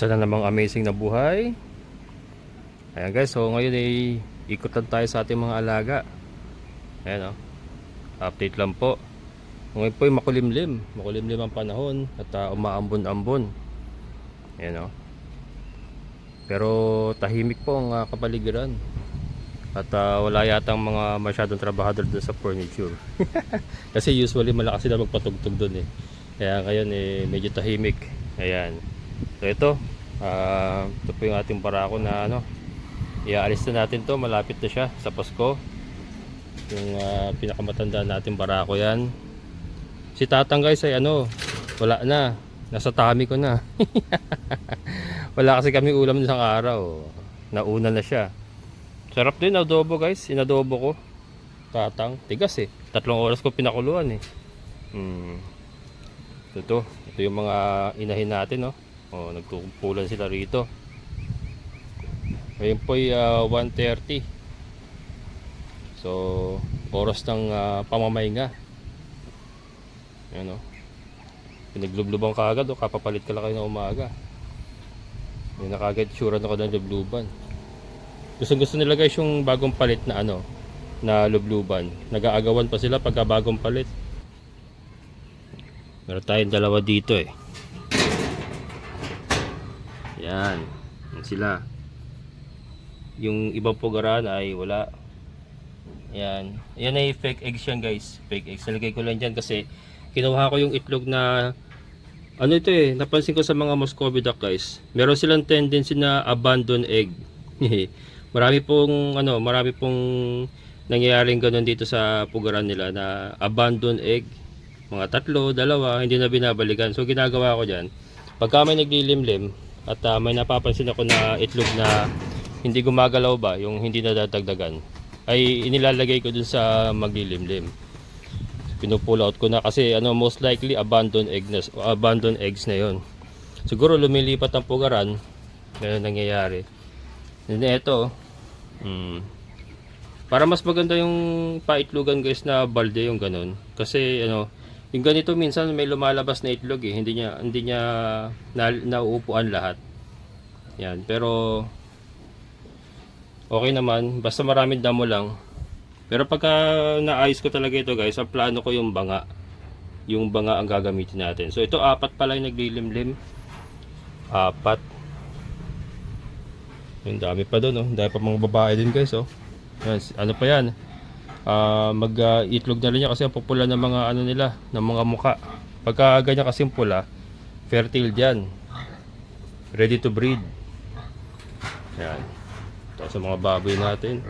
Isa na namang amazing na buhay. Ayan guys, so ngayon ay ikutan tayo sa ating mga alaga. Ayan o. Update lang po. Ngayon po ay makulimlim. Makulimlim ang panahon at uh, umaambon-ambon. Ayan o. Pero tahimik po ang uh, kapaligiran. At uh, wala yatang mga masyadong trabahador doon sa furniture. Kasi usually malakas sila magpatugtog doon eh. Kaya ngayon eh medyo tahimik. Ayan. So ito, ah, ito po yung ating barako na ano, iaalis na natin to, malapit na siya sa Pasko. Yung ah, pinakamatanda natin barako yan. Si Tatang guys ay ano, wala na. Nasa tummy ko na. wala kasi kami ulam isang araw. Nauna na siya. Sarap din adobo guys, inadobo ko. Tatang, tigas eh. Tatlong oras ko pinakuluan eh. Hmm. Ito, to. ito yung mga inahin natin no. Oh, nagkukumpulan sila rito. Ngayon po ay ah, 1.30. So, oras ng uh, pamamahinga. Ayan o. Pinaglublubang ka agad o kapapalit ka lang kayo na umaga. Yung nakagad sure na ko ng lubluban. Gusto gusto nila guys yung bagong palit na ano na lubluban. Nag-aagawan pa sila pagka bagong palit. Meron tayong dalawa dito eh. Yan. Yan sila. Yung ibang pugaran ay wala. Yan. Yan ay fake eggs yan guys. Fake eggs. Nalagay ko lang dyan kasi kinuha ko yung itlog na ano ito eh, napansin ko sa mga Muscovy duck guys. Meron silang tendency na abandon egg. marami pong ano, marami pong nangyayaring ganun dito sa pugaran nila na abandon egg. Mga tatlo, dalawa, hindi na binabalikan. So ginagawa ko diyan. Pagka may naglilimlim at ah, may napapansin ako na itlog na hindi gumagalaw ba, yung hindi nadadagdagan, ay inilalagay ko dun sa maglilimlim. Pinupull out ko na kasi ano most likely abandoned egg na, abandoned eggs na yon siguro lumilipat ang pugaran ganun nangyayari. And ito hmm, para mas maganda yung paitlogan guys na balde yung ganun. Kasi ano yung ganito minsan may lumalabas na itlog eh hindi niya hindi niya na, nauupuan lahat yan pero okay naman basta maraming damo lang pero pagka naayos ko talaga ito guys, ang plano ko yung banga. Yung banga ang gagamitin natin. So ito apat pala yung naglilimlim. Apat. Yung dami pa doon, oh. Dahil pa mga babae din guys, oh. Yan, ano pa yan? Ah, mag uh, na rin yan kasi ang pupula ng mga ano nila, ng mga muka. Pagka ganyan kasi pula, fertile diyan. Ready to breed. Yan. Ito sa mga baboy natin.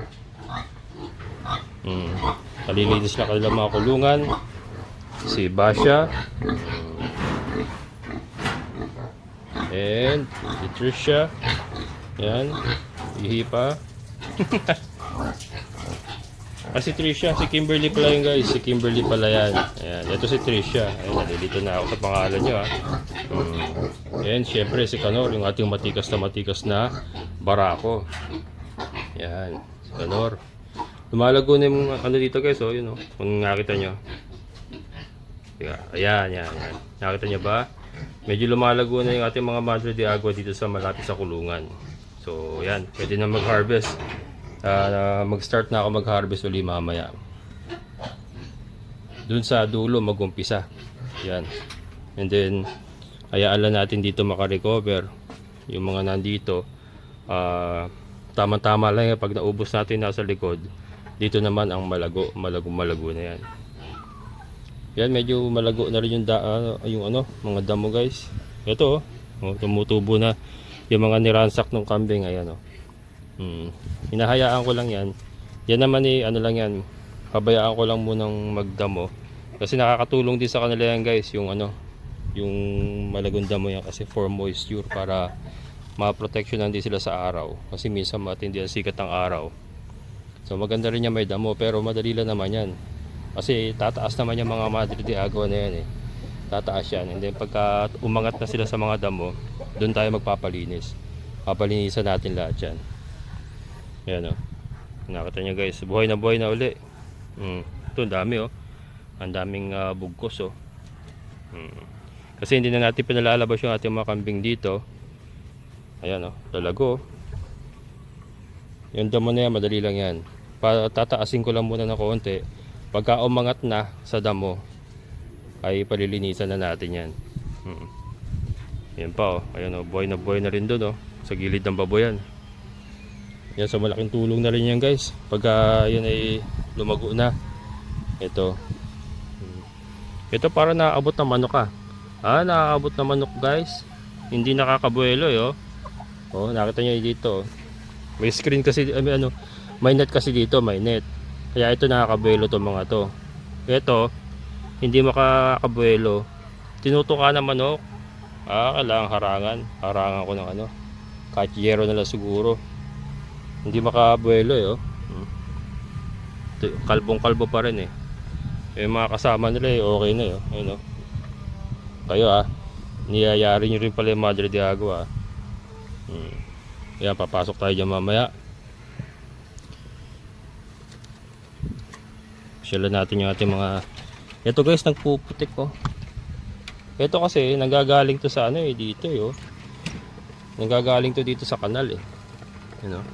Mm. Kalilinis na kanilang mga kulungan. Si Basha. And si Trisha. Yan. Ihi pa. ah, si Trisha. Si Kimberly pala yun guys. Si Kimberly pala yan. Ayan. Ito si Trisha. Ayan. Nalilito na ako sa pangalan niya. Mm. Yan. Syempre si Kanor. Yung ating matikas na matikas na barako. Yan. Si Kanor. Lumalago na yung ano dito guys, oh, yun oh. Kung nakita nyo. Diba? Ayan, ayan, ayan. Nakita nyo ba? Medyo lumalago na yung ating mga madre de agua dito sa malapit sa kulungan. So, yan. Pwede na mag-harvest. Uh, mag-start na ako mag-harvest uli mamaya. Dun sa dulo mag-umpisa. Yan. And then, hayaan lang natin dito makarecover. Yung mga nandito. Uh, tama-tama lang pag naubos natin nasa likod dito naman ang malago, malago malago na yan. Yan medyo malago na rin yung da, uh, yung ano, mga damo guys. Ito oh, oh tumutubo na yung mga niransak ng kambing ayan oh. Hmm. Hinahayaan ko lang yan. Yan naman eh ano lang yan. Pabayaan ko lang munang magdamo kasi nakakatulong din sa kanila yan guys yung ano yung malagong damo yan kasi for moisture para ma-protectionan din sila sa araw kasi minsan matindi ang sikat ng araw So maganda rin niya may damo pero madali lang naman yan. Kasi tataas naman yung mga Madre de Agua na yan eh. Tataas yan. And then pagka umangat na sila sa mga damo, doon tayo magpapalinis. Papalinisan natin lahat yan. Yan o. Oh. Nakita nyo guys, buhay na buhay na uli. Mm. Ito dami oh. Ang daming uh, bugkos oh. Mm. Kasi hindi na natin pinalalabas yung ating mga kambing dito. Ayan oh, lalago. Yung damo na yan, madali lang yan. Pa, tataasin ko lang muna ng konti. Pagka umangat na sa damo, ay palilinisan na natin yan. Hmm. Yan pa oh, ayan oh, buhay na buhay na rin doon oh, sa gilid ng baboyan. Yan, so malaking tulong na rin yan guys. Pagka yan ay lumago na. Ito. Hmm. Ito para naaabot ng manok ah. Ah, naaabot ng manok guys. Hindi nakakabuelo eh oh. Oh, nakita niyo dito. oh. May screen kasi ay, may ano, may net kasi dito, may net. Kaya ito nakakabuelo to mga to. Ito, hindi makakabuelo. Tinutuka ng manok. Ah, kailangan harangan. Harangan ko ng ano. Kahit yero na lang siguro. Hindi makabuelo eh, oh. Ito, Kalbong-kalbo pa rin eh. Yung mga kasama nila eh, okay na eh, oh. Ayun, oh. Kayo ah, niyayari nyo rin pala yung Madre de Agua ah. Hmm. Yan, papasok tayo dyan mamaya. Sila natin yung ating mga... Ito guys, nagpuputik ko. Ito kasi, nanggagaling to sa ano eh, dito eh, oh. Nanggagaling to dito sa kanal eh. You know?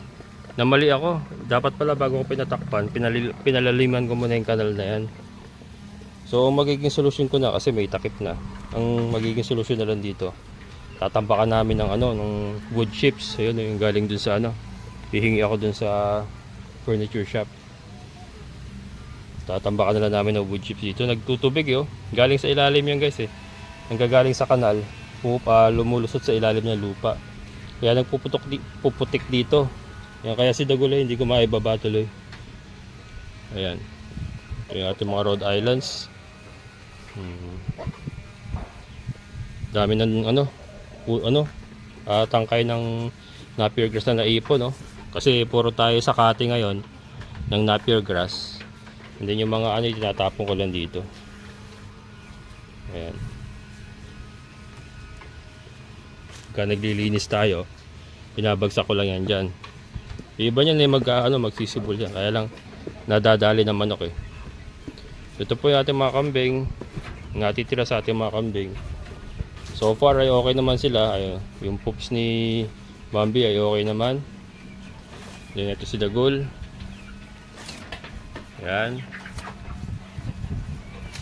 Namali ako. Dapat pala bago ko pinatakpan, pinalil, pinalaliman ko muna yung kanal na yan. So, ang magiging solusyon ko na kasi may takip na. Ang magiging solusyon na lang dito, tatambakan namin ng ano, ng wood chips. Ayun, yung galing dun sa ano. Hihingi ako dun sa furniture shop. Tatambakan na lang namin ng wood chips dito. Nagtutubig yo. Galing sa ilalim yan guys eh. Nanggagaling sa kanal, pupa, lumulusot sa ilalim ng lupa. Kaya nagpuputok di, puputik dito. Yan, kaya si Dagulay hindi ko maibaba tuloy. Ayan. Ito yung ating mga Rhode Islands. Hmm. Dami ng ano, pu- ano, ah, tangkay ng Napier grass na naipon, no? Kasi puro tayo sa kati ngayon ng Napier grass. And then yung mga ano, tinatapon ko lang dito. Ayan. Pagka naglilinis tayo, pinabagsak ko lang yan dyan. Iba niyan eh mag, ah, ano, magsisibol yan. Kaya lang, nadadali ng manok eh. Ito po yung ating mga kambing. Natitira sa ating mga kambing. So far ay okay naman sila. Ayun, yung poops ni Bambi ay okay naman. Then ito si Dagul. Yan.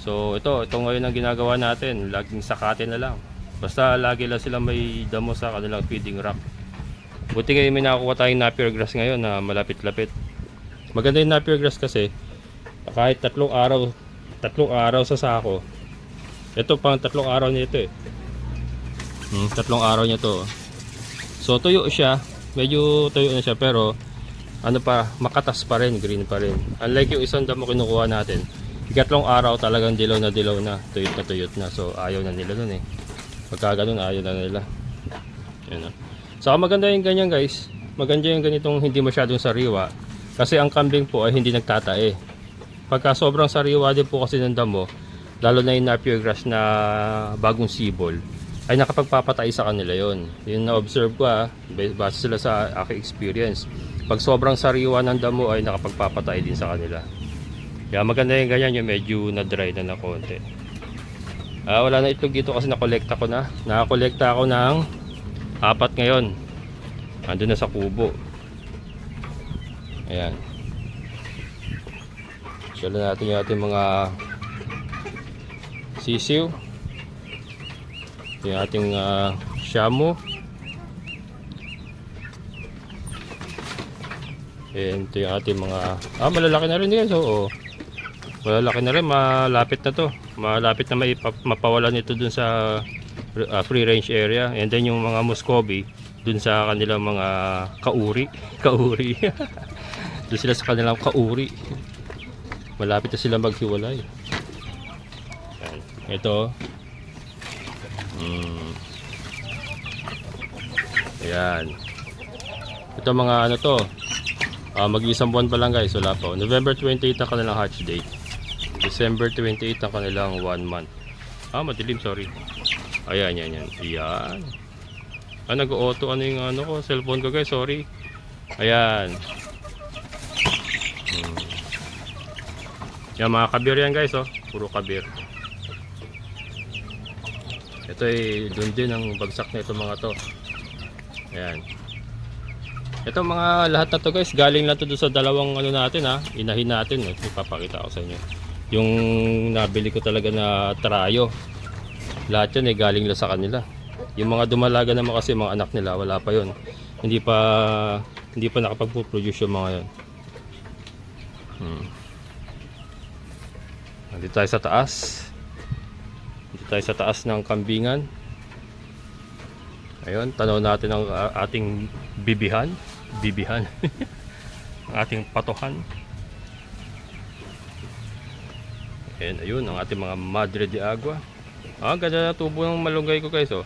So ito, ito ngayon ang ginagawa natin. Laging sakate na lang. Basta lagi lang sila may damo sa kanilang feeding rack. Buti ngayon may nakakuha tayong napier grass ngayon na malapit-lapit. Maganda yung napier grass kasi kahit tatlong araw tatlong araw sa sako. Ito pang tatlong araw nito eh. Hmm, tatlong araw niya to. So tuyo siya, medyo tuyo na siya pero ano pa, makatas pa rin, green pa rin. Unlike yung isang damo kinukuha natin, ikatlong araw talagang dilaw na dilaw na, tuyot na tuyot na. So ayaw na nila nun eh. Pagka ganun, ayaw na nila. Yan oh. Saka maganda yung ganyan guys. Maganda yung ganitong hindi masyadong sariwa. Kasi ang kambing po ay hindi nagtatae. Pagka sobrang sariwa din po kasi ng damo, lalo na yung napier grass na bagong sibol, ay nakapagpapatay sa kanila yon. Yun na-observe ko ah, base sila sa aking experience. Pag sobrang sariwa ng damo ay nakapagpapatay din sa kanila. Kaya maganda yung ganyan yung medyo na-dry na na konti. Ah, wala na itlog dito kasi nakolekta ko na. Nakakolekta ako ng apat ngayon. Ando na sa kubo. Ayan. Sala natin yung ating mga sisiw. Yung ating uh, shamu. Ayan, ito yung ating mga... Ah, malalaki na rin yan. So, oh. Malalaki na rin. Malapit na to. Malapit na maipap, mapawalan ito dun sa uh, free range area. And then yung mga Muscovy dun sa kanilang mga kauri. Kauri. dun sila sa kanilang kauri. Malapit na sila maghiwalay. Ito. Mm. Ayan. Ito mga ano to. Ah, mag-isang buwan pa lang guys, wala pa. November 28 ang kanilang hatch date. December 28 ang kanilang 1 month. Ah, madilim, sorry. Ayan, yan, yan. Ayan. Ah, nag-auto ano yung ano ko, cellphone ko guys, sorry. Ayan. Hmm. Yan mga kabir yan guys, oh. Puro kabir. Ito ay doon din ang bagsak na ito mga to. Ayan. Ito mga lahat na to guys, galing lang to doon sa dalawang ano natin ha. Inahin natin eh. Ipapakita ko sa inyo. Yung nabili ko talaga na trayo. Lahat yan eh galing lang sa kanila. Yung mga dumalaga naman kasi mga anak nila, wala pa yon. Hindi pa hindi pa nakapag-produce yung mga yon. Hmm. Nandito tayo sa taas. Nandito tayo sa taas ng kambingan. Ayun, tanaw natin ang ating bibihan. Bibihan. ang ating patuhan. Ayun, ayun, ang ating mga Madre de Agua. Ah, ganda na tubo ng malunggay ko guys, oh.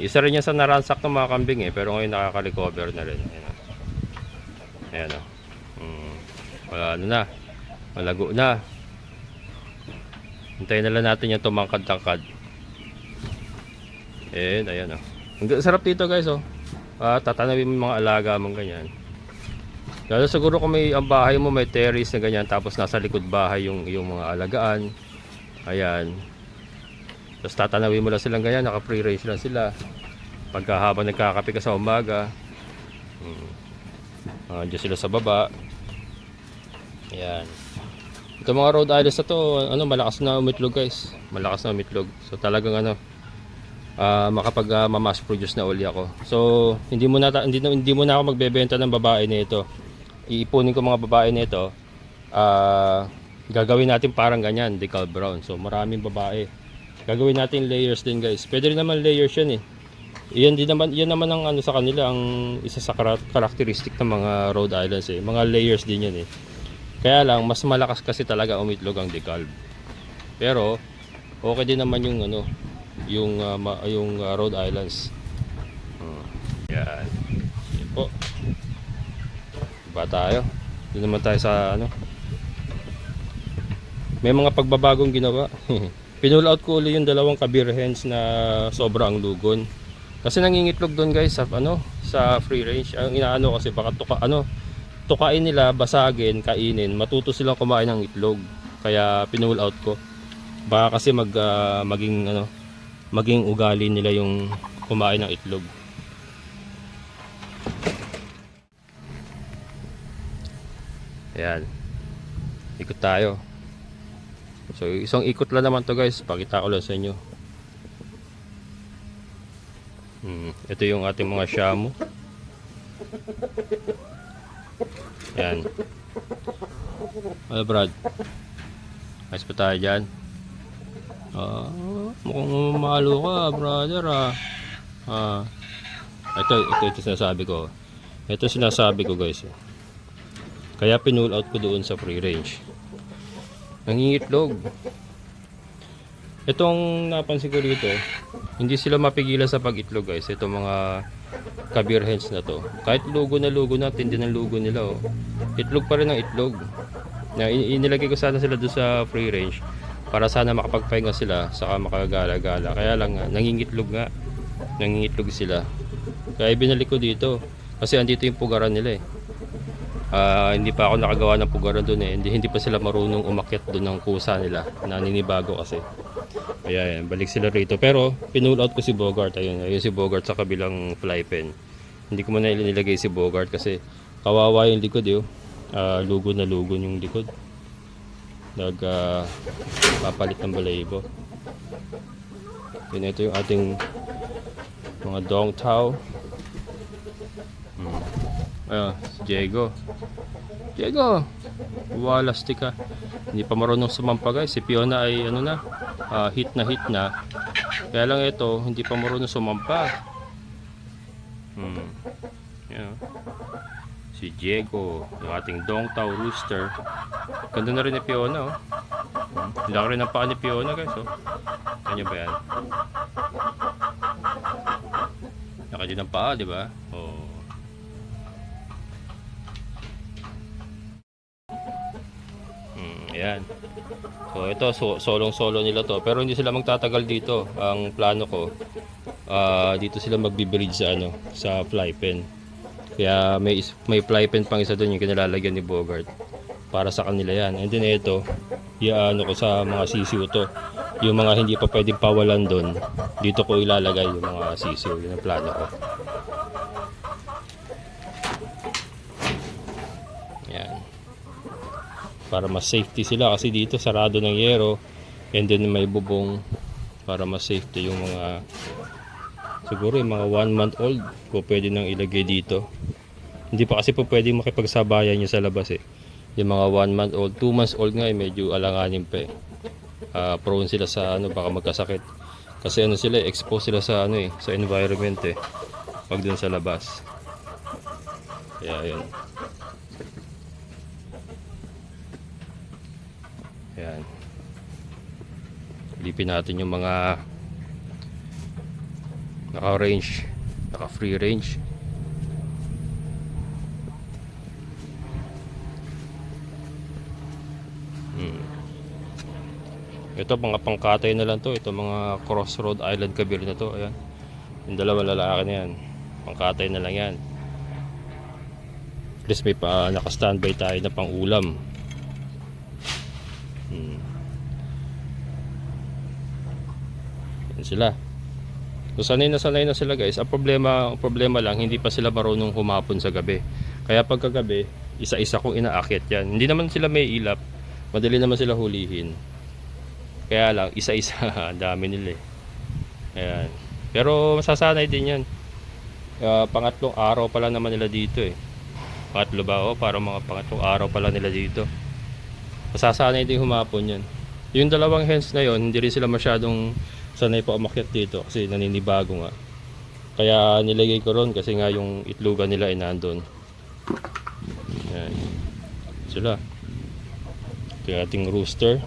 Isa rin yan sa naransak ng mga kambing eh, pero ngayon nakaka-recover na rin. Ayan, oh. Ayan, oh. Hmm. Wala, ano na. Malago na. Hintayin na lang natin yung tumangkad-tangkad. Ayan, ayan, oh. Ang sarap dito guys, oh. Ah, tatanawin mo mga alaga mong ganyan. Lalo siguro kung may ang bahay mo may terrace na ganyan tapos nasa likod bahay yung yung mga alagaan. Ayan. Tapos tatanawin mo lang silang ganyan, naka free range lang sila. Pagka habang nagkakape ka sa umaga. Hmm. Dyan sila sa baba. Ayan. Ito mga Rhode Islands na to, ano, malakas na umitlog guys. Malakas na umitlog. So talagang ano, ah makapag ah, ma-mass produce na uli ako. So, hindi mo na hindi, hindi mo na ako magbebenta ng babae nito. Iipunin ko mga babae nito. Ah, gagawin natin parang ganyan, decal brown. So, maraming babae. Gagawin natin layers din, guys. Pwede rin naman layers 'yan eh. Iyan din naman, yan naman ang ano sa kanila ang isa sa kara- karakteristik ng mga Rhode Islands eh. Mga layers din 'yan eh. Kaya lang mas malakas kasi talaga umitlog ang decal. Pero okay din naman yung ano, yung ah, ma- yung ah, Rhode Islands. Hmm. Yan. Yan po. Ba tayo? Doon naman tayo sa ano. May mga pagbabagong ginawa. Pinull out ko uli yung dalawang kabir hens na sobrang lugon. Kasi nangingitlog doon guys sa ano, sa free range. Ang inaano kasi baka tuka ano, tukain nila, basagin, kainin, matuto silang kumain ng itlog. Kaya pinull out ko. Baka kasi mag ah, maging ano, maging ugali nila yung kumain ng itlog. Ayan. Ikot tayo. So, isang ikot lang naman to guys. Pakita ko lang sa inyo. Hmm, ito yung ating mga shamu. Ayan. Ano Brad? Ayos pa tayo dyan. Ah, mukhang mamalo ka, brother ah. Ah. Ito, ito, ito sinasabi ko. Ito sinasabi ko guys. eh. Kaya pinull out ko doon sa free range. Nangingitlog. Itong napansin ko dito, hindi sila mapigilan sa pag-itlog guys. Ito mga kabir hens na to. Kahit lugo na lugo na, tindi ng lugo nila oh. Itlog pa rin ang itlog. Na in- inilagay ko sana sila doon sa free range para sana makapagpahinga sila saka makagala-gala. Kaya lang nangingitlog nga. Nangingitlog sila. Kaya binalik ko dito kasi andito yung pugaran nila eh. Ah, hindi pa ako nakagawa ng pugaran doon eh. Hindi, hindi pa sila marunong umakyat doon ng kusa nila. Naninibago kasi. Kaya yan, balik sila rito. Pero pinull out ko si Bogart. Ayun, ayun si Bogart sa kabilang fly pen. Hindi ko muna nilagay si Bogart kasi kawawa yung likod eh. oh. Ah, lugo na lugo yung likod. Nag ah, papalit ng balayibo. Yun ito yung ating mga dong tao. Hmm. Ayun, si Diego. Diego! Walastik ka. Hindi pa marunong sumampa guys. Si Fiona ay ano na, ah, hit na hit na. Kaya lang ito, hindi pa marunong sumampa. Hmm. Yan. Si Diego, yung ating Dongtao Rooster. Ganda na rin ni Fiona oh. Hmm. Laki rin ang paa ni Fiona guys oh. Kanya ba yan? Laki din ang paa, di ba? Oh. Hmm, ayan. So ito so, solong-solo nila to, pero hindi sila magtatagal dito. Ang plano ko ah dito sila magbi-breed sa ano, sa fly pen. Kaya may may fly pen pang isa doon yung kinalalagyan ni Bogart. Para sa kanila yan. And then ito, iaano ko sa mga sisiw to. Yung mga hindi pa pwedeng pawalan doon, dito ko ilalagay yung mga sisiw. Yun ang plano ko. Para mas safety sila. Kasi dito sarado ng yero and then may bubong para mas safety yung mga siguro yung mga 1 month old po pwede nang ilagay dito. Hindi pa kasi po pwede makipagsabayan niya sa labas eh. Yung mga 1 month old 2 months old nga eh medyo alanganin pa eh. Ah, prone sila sa ano baka magkasakit. Kasi ano sila eh, exposed sila sa ano eh sa environment eh pag dun sa labas. Kaya yun Ayan. Lipin natin yung mga naka-range, naka-free range. Hmm. Ito mga pangkatay na lang to, ito mga crossroad island kabir na to, ayan. Yung dalawa lalaki na yan. Pangkatay na lang yan. At least may pa naka-standby tayo na pang ulam. Hmm. Yan sila. So sanay na sanay na sila guys. Ang problema, problema lang hindi pa sila marunong humapon sa gabi. Kaya pagkagabi, isa-isa kong inaakit yan. Hindi naman sila may ilap. Madali naman sila hulihin. Kaya lang, isa-isa, dami nila eh. Ayan. Pero masasanay din yan. Ah, pangatlong araw pa lang naman nila dito eh. Pangatlo ba? O, parang mga pangatlong araw pa lang nila dito. Masasanay din humapon yan. Yung dalawang hens na yon hindi rin sila masyadong sanay pa umakyat dito kasi naninibago nga. Kaya nilagay ko ron kasi nga yung itlogan nila ay nandun. Yan. Sila. Ito yung ating rooster.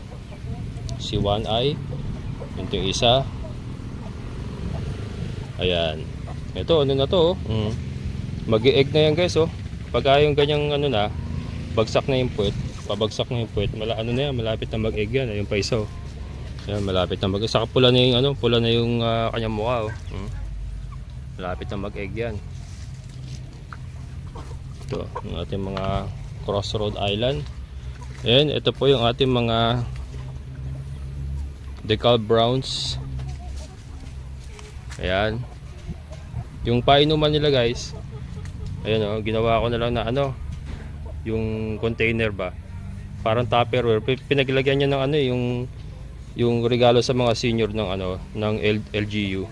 Si One Eye. Ito yung isa. Ayan. Ito, ano na to? Oh. Mm. Mag-egg na yan guys oh. Pag yung ganyang ano na, bagsak na yung puwet, pabagsak na yung puwet, mala, ano na yan, malapit na mag-egg yan, ayun pa isa oh. Yan, malapit na mag-egg. Saka pula na yung ano, pula na yung ah, kanyang mukha oh. Mm. Malapit na mag-egg yan. Ito, yung ating mga crossroad island. Ayan, ito po yung ating mga decal browns. Ayan. Yung painuman nila guys, Ayan o, ginawa ko na lang na ano, yung container ba. Parang tupperware. Pi- Pinaglagyan niya ng ano eh, yung yung regalo sa mga senior ng ano, ng L- LGU.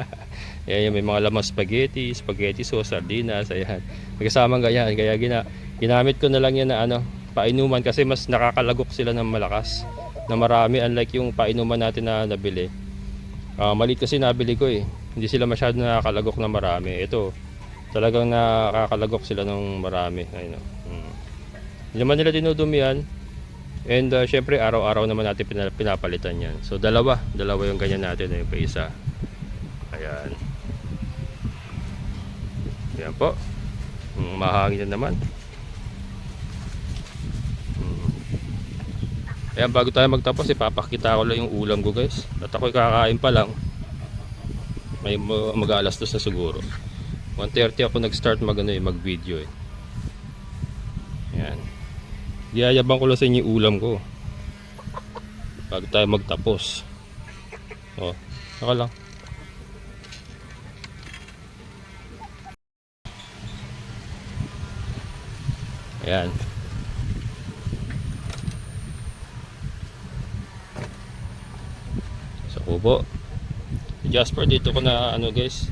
ayan, may mga lamang spaghetti, spaghetti sauce, sardinas, ayan. Magkasamang ganyan, kaya gina, ginamit ko na lang yan na ano, painuman kasi mas nakakalagok sila ng malakas na marami unlike yung painuman natin na nabili. Ah, maliit kasi nabili ko eh. Hindi sila masyado nakakalagok na marami. Ito, talagang nakakalagok sila ng marami ayun o mm. Hindi naman nila dinudumihan and uh, syempre araw-araw naman natin pina- pinapalitan yan. So dalawa. Dalawa yung ganyan natin yung pa isa ayan. Ayan po. Mm, mahangin na naman. Mm. ayan bago tayo magtapos ipapakita ko lang yung ulam ko guys. At ako'y kakain pa lang. May mag-alas dos na siguro. 1.30 ako nag-start mag, ano, eh, mag-video eh. Yan. Yayabang ko lang sa inyo ulam ko. Bago tayo magtapos. Oh, saka lang. Ayan. Sa kubo. Si Jasper dito ko na ano guys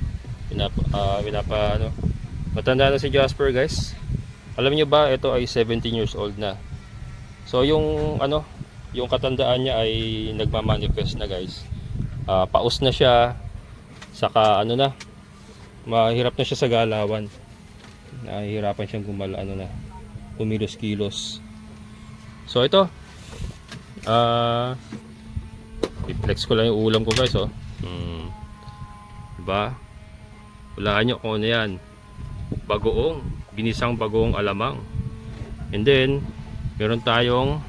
pinapa, ah, pinapa ano matanda na si Jasper guys alam niyo ba ito ay 17 years old na so yung ano yung katandaan niya ay nagmamanifest na guys Ah, paus na siya saka ano na mahirap na siya sa galawan nahihirapan siyang gumala ano na kumilos kilos so ito ah i-flex ko lang yung ulam ko guys oh hmm. diba Hulaan nyo kung ano yan. Bagoong. Ginisang bagoong alamang. And then, meron tayong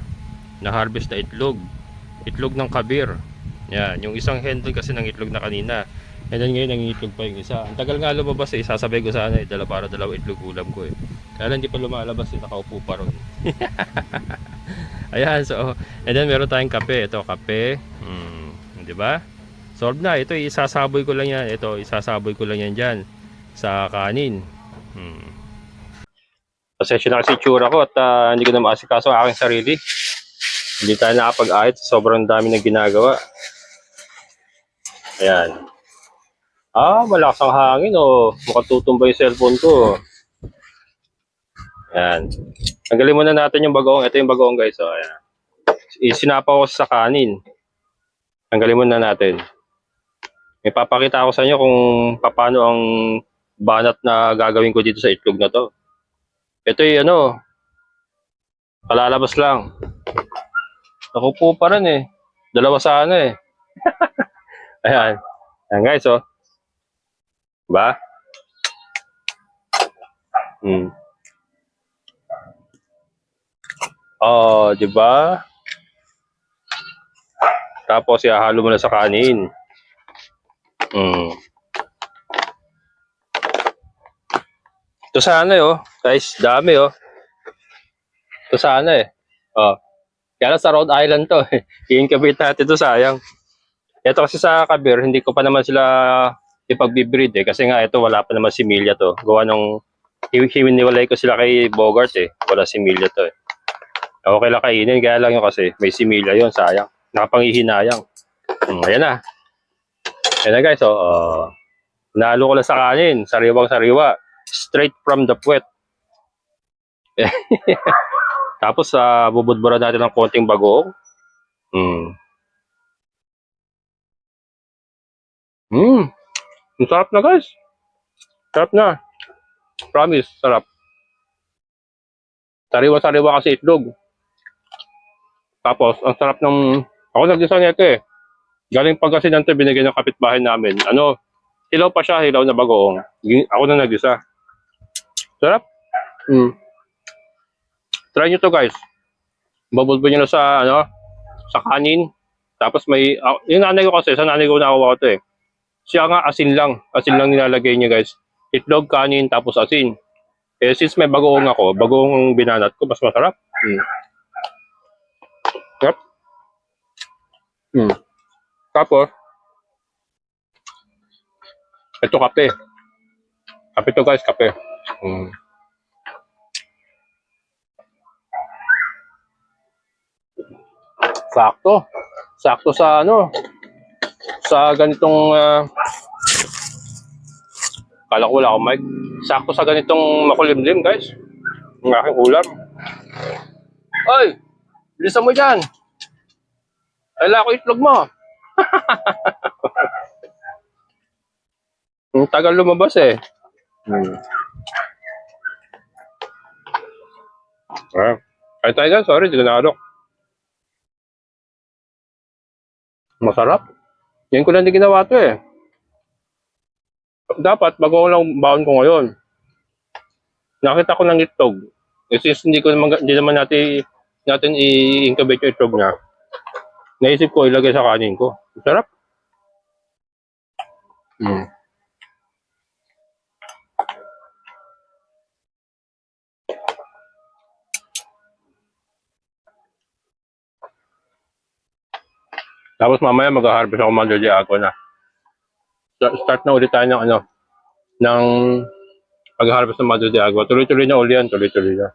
na-harvest na itlog. Itlog ng kabir. Yan. Yung isang doon kasi ng itlog na kanina. And then ngayon, nangitlog pa yung isa. Ang tagal nga lumabas eh. Sasabay ko sana eh. Dala para dalawa itlog ulam ko eh. Kaya hindi pa lumalabas eh. Nakaupo pa ron. Ayan. So, and then meron tayong kape. Ito, kape. Hmm. Di ba? Solve na. Ito, isasaboy ko lang yan. Ito, isasaboy ko lang yan dyan sa kanin. Hmm. Pasensya na kasi itsura ko at ah, hindi ko na maasikaso ang aking sarili. Hindi tayo nakapag-ahit. Sobrang dami na ginagawa. Ayan. Ah, malakas ang hangin oh. Mukhang tutumba yung cellphone ko. Ayan. Tanggalin muna natin yung bagoong. Ito yung bagoong guys. Oh, ayan. Isinapa ko sa kanin. Tanggalin muna natin. May papakita ako sa inyo kung paano ang banat na gagawin ko dito sa itlog na to. Ito yung ano, palalabas lang. Ako po pa rin eh. Dalawa sana eh. Ayan. Ayan guys oh. Diba? Hmm. Oh, di ba? Tapos ihahalo mo na sa kanin. Hmm. Ito sana eh, oh. Guys, dami oh. Ito sana eh. Oh. Kaya sa Rhode Island to. eh. I-incubate natin ito sayang. Ito kasi sa Kabir, hindi ko pa naman sila ipag-breed eh. Kasi nga ito wala pa naman si Milia to. Gawa nung hi- hiniwalay ko sila kay Bogart eh. Wala si Milia to eh. Okay lang kainin, kaya lang yun kasi may si Milia yun, sayang. Nakapangihinayang. Hmm, ayan na. Ayan na guys, oh. Uh, nalo ko lang sa kanin, sariwang sariwa. Straight from the puwet. Tapos, uh, bubudbura natin ng konting bagoong. Hmm. Hmm. Ang sarap na guys. Sarap na. Promise, sarap. Sariwa-sariwa kasi itlog. Tapos, ang sarap ng... Ako nag-design nito eh. Galing Pangasinan to, binigay ng kapitbahay namin. Ano, hilaw pa siya, hilaw na bagoong. Ako na nag-isa. Sarap. Mm. Try nyo to guys. Babulbo nyo na sa, ano, sa kanin. Tapos may, ah, yung nanay ko kasi, sa nanay ko nakuha ko to eh. Siya nga asin lang. Asin lang nilalagay niya guys. Itlog, kanin, tapos asin. Eh, since may bagoong ako, bagoong binanat ko, mas masarap. Mm. Yep. Mm. Tapos, ito kape. Kape to guys, kape. Mm. Sakto. Sakto sa ano, sa ganitong ah, kala ko wala akong mic. Sakto sa ganitong makulimlim, guys. Ang aking ulam. Oy! Bilisan mo dyan! Kailangan ko itlog mo. Ang tagal lumabas eh. Hmm. Ah. Ay tayo sorry, hindi ko. Masarap. Yan ko lang din ginawa to eh. Dapat, bago ko lang baon ko ngayon. Nakita ko ng itlog. Eh, since hindi ko naman, hindi naman natin, natin i-incubate yung itlog niya. Naisip ko ilagay sa kanin ko. Sarap. Mm. Tapos mamaya mag-harvest ako madali ako na. Sta- Start na ulit tayo ng ano, ng pag-harvest ng Madre de. Tuloy-tuloy na uli yan, tuloy-tuloy na.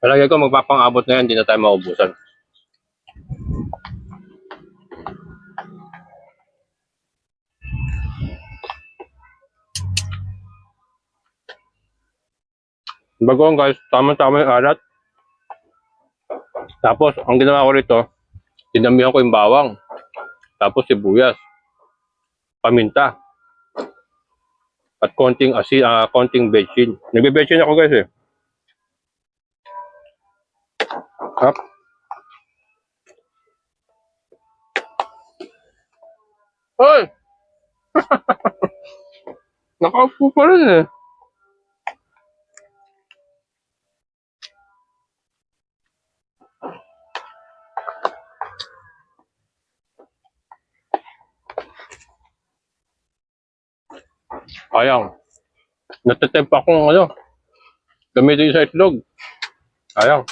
Palagay ko magpapang-abot na yan, hindi na tayo maubusan. Bagoong guys, tama-tama yung alat. Tapos, ang ginawa ko rito, dinamihan ko yung bawang. Tapos sibuyas. Paminta. At konting asi, ah, konting bechin. Nagbe-bechin ako guys eh. Hap. Hoy! Nakaupo pa rin eh. Ayang. Natatempa akong ano. Gamitin sa itlog. Ayang.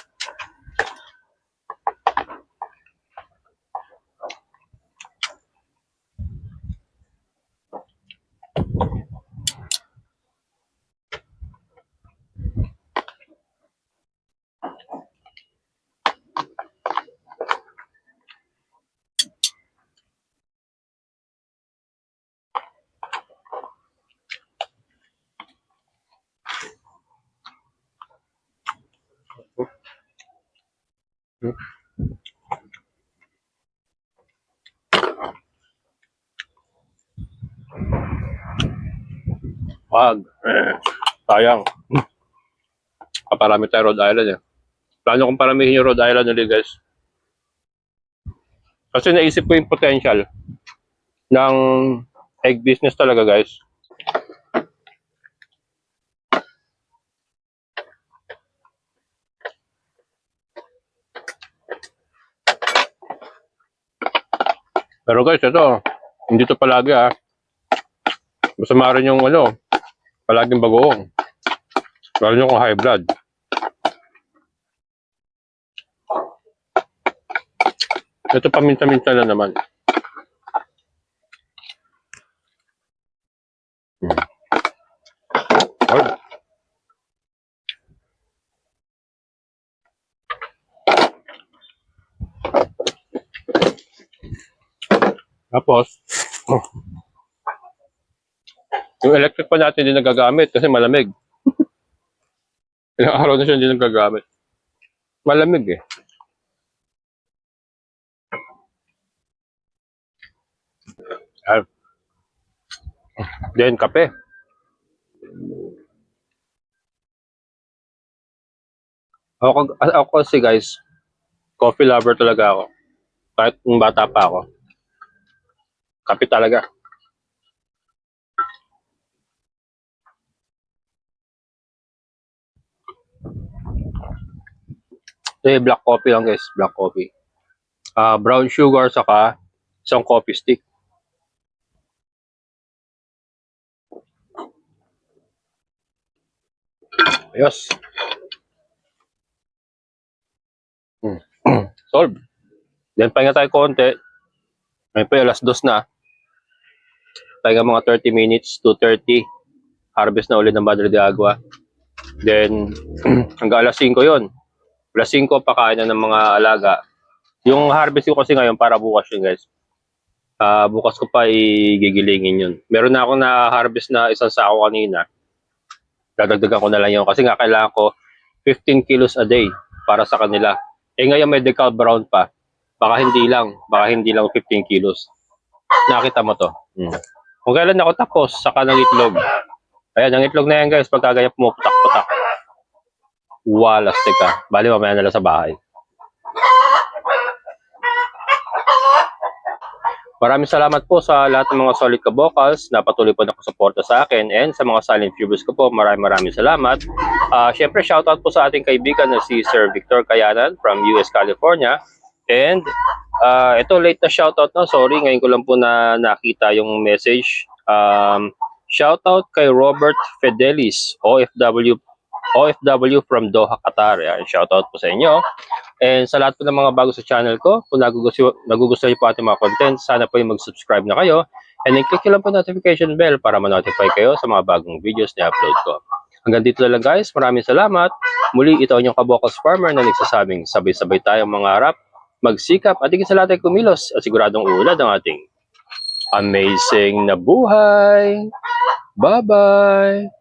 Wag. Sayang. Kaparami tayo Rhode Island eh. Plano kong paramihin yung Rhode Island ulit guys. Kasi naisip ko yung potential ng egg business talaga guys. Pero guys, ito, hindi to palagi ah. Masama rin yung ano, palaging bagoong. Lalo nyo kung high blood. Ito paminta-minta na naman. Hmm. Tapos, oh. yung electric pa natin hindi nagagamit kasi malamig. Ilang araw na siya hindi nagagamit. Malamig eh. Ayan. Then, kape. Ako, ako kasi guys, coffee lover talaga ako. Kahit nung bata pa ako. Kape talaga. Eh, black coffee lang guys, black coffee. Ah, brown sugar saka isang coffee stick. Ayos. Hmm. Solve. Then pahinga tayo konti. Ngayon pa alas dos na. Pahinga mga 30 minutes to 30. Harvest na ulit ng Madre de Agua. Then hanggang alas 5 yon. Alas 5 pakain na ng mga alaga. Yung harvest ko kasi ngayon para bukas yun guys. Ah, bukas ko pa igigilingin yun. Meron na akong na-harvest na isang sako kanina. Dadagdagan ko na lang yun kasi nga kailangan ko 15 kilos a day para sa kanila. Eh ngayon may decal brown pa. Baka hindi lang, baka hindi lang 15 kilos. Nakita mo to. Hmm. Kung kailan ako tapos, saka ng itlog. Ayan, ang itlog na yan guys, pagka ganyan pumuputak-putak. Walas, teka. Bali, mamaya na lang sa bahay. Maraming salamat po sa lahat ng mga solid ka-vocals na patuloy po nakasuporta sa akin and sa mga silent viewers ko po, maraming maraming salamat. Ah, Siyempre, shoutout po sa ating kaibigan na si Sir Victor Kayanan from US, California. And ah, ito late na shoutout na, sorry, ngayon ko lang po na nakita yung message. Um, shoutout kay Robert Fedelis, OFW OFW from Doha, Qatar. Yan, shoutout po sa inyo. And sa lahat po ng mga bago sa channel ko, kung nagugustuhan, nagugustuhan niyo po ating mga content, sana po yung mag-subscribe na kayo. And then click lang po notification bell para ma-notify kayo sa mga bagong videos na upload ko. Hanggang dito lang guys. Maraming salamat. Muli ito ang inyong kabokals farmer na nagsasabing sabay-sabay tayong mangarap, magsikap at higit sa lahat ay kumilos at siguradong uulad ang ating amazing na buhay. Bye-bye!